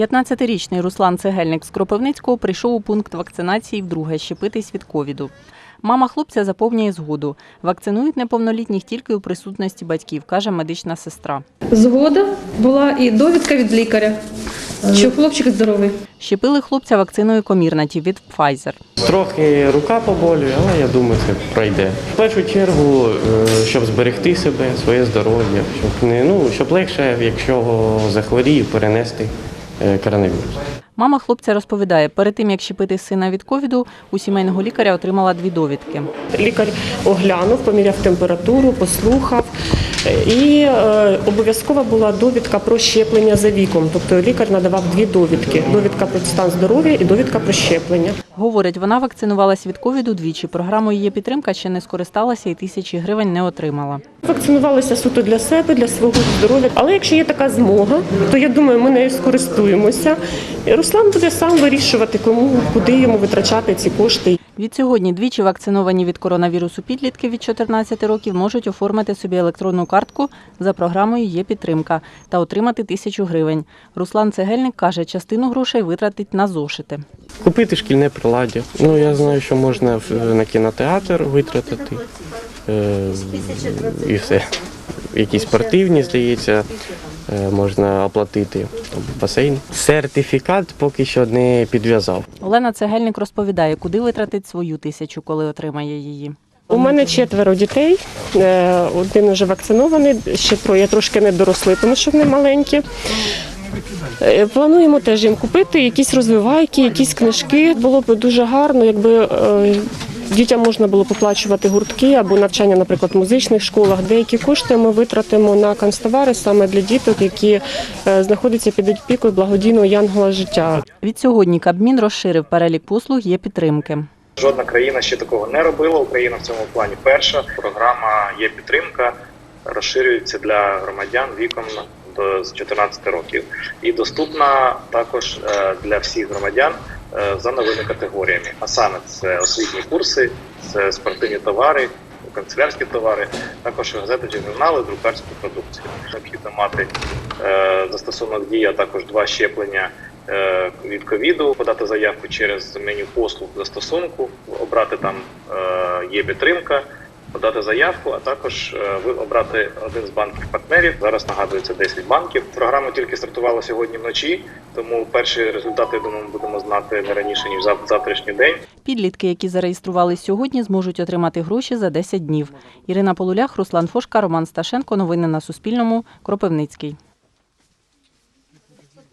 15-річний Руслан Цегельник з Кропивницького прийшов у пункт вакцинації вдруге щепитись від ковіду. Мама хлопця заповнює згоду. Вакцинують неповнолітніх тільки у присутності батьків, каже медична сестра. Згода була і довідка від лікаря, що хлопчик здоровий. Щепили хлопця вакциною комірнаті від Pfizer. Трохи рука поболює, але я думаю, це пройде. В першу чергу, е, щоб зберегти себе, своє здоров'я, щоб не ну щоб легше, якщо захворію, перенести е, коронавірус. Мама хлопця розповідає, перед тим як щепити сина від ковіду, у сімейного лікаря отримала дві довідки. Лікар оглянув, поміряв температуру, послухав. І е, обов'язкова була довідка про щеплення за віком. Тобто лікар надавав дві довідки: довідка про стан здоров'я і довідка про щеплення. Говорить, вона вакцинувалась від ковіду двічі. Програмою її підтримка ще не скористалася і тисячі гривень не отримала. Вакцинувалися суто для себе, для свого здоров'я. Але якщо є така змога, то я думаю, ми нею скористуємося. Руслан буде сам вирішувати, кому куди йому витрачати ці кошти. Відсьогодні двічі вакциновані від коронавірусу підлітки від 14 років можуть оформити собі електронну картку за програмою є підтримка та отримати тисячу гривень. Руслан Цегельник каже, частину грошей витратить на зошити. Купити шкільне приладдя. Ну я знаю, що можна на кінотеатр витратити е, і все. Якісь спортивні, здається, можна оплатити басейн. Сертифікат поки що не підв'язав. Олена Цегельник розповідає, куди витратить свою тисячу, коли отримає її. У мене четверо дітей. Е, Один вже вакцинований, ще троє трошки не доросли, тому що вони маленькі. Е, Плануємо теж їм купити якісь розвивайки, якісь книжки. Було б дуже гарно, якби е, дітям можна було поплачувати гуртки або навчання, наприклад, в музичних школах. Деякі кошти ми витратимо на канцтовари саме для діток, які е, знаходяться під опікою благодійного янгола життя. Відсьогодні Кабмін розширив перелік послуг є підтримки. Жодна країна ще такого не робила. Україна в цьому плані перша. Програма є підтримка, розширюється для громадян віком до з 14 років і доступна також е, для всіх громадян за новими категоріями. А саме це освітні курси, це спортивні товари. Канцелярські товари, також газети журнали, друкарську продукцію. Необхідно мати е, застосунок дії, а також два щеплення е, від ковіду, подати заявку через меню послуг застосунку, обрати там е, є підтримка, подати заявку, а також е, ви обрати один з банків партнерів. Зараз нагадується 10 банків. Програма тільки стартувала сьогодні вночі, тому перші результати я думаю, будемо знати не раніше ніж зав- завтрашній день. Підлітки, які зареєстрували сьогодні, зможуть отримати гроші за 10 днів. Ірина Полулях, Руслан Фошка, Роман Сташенко. Новини на Суспільному. Кропивницький.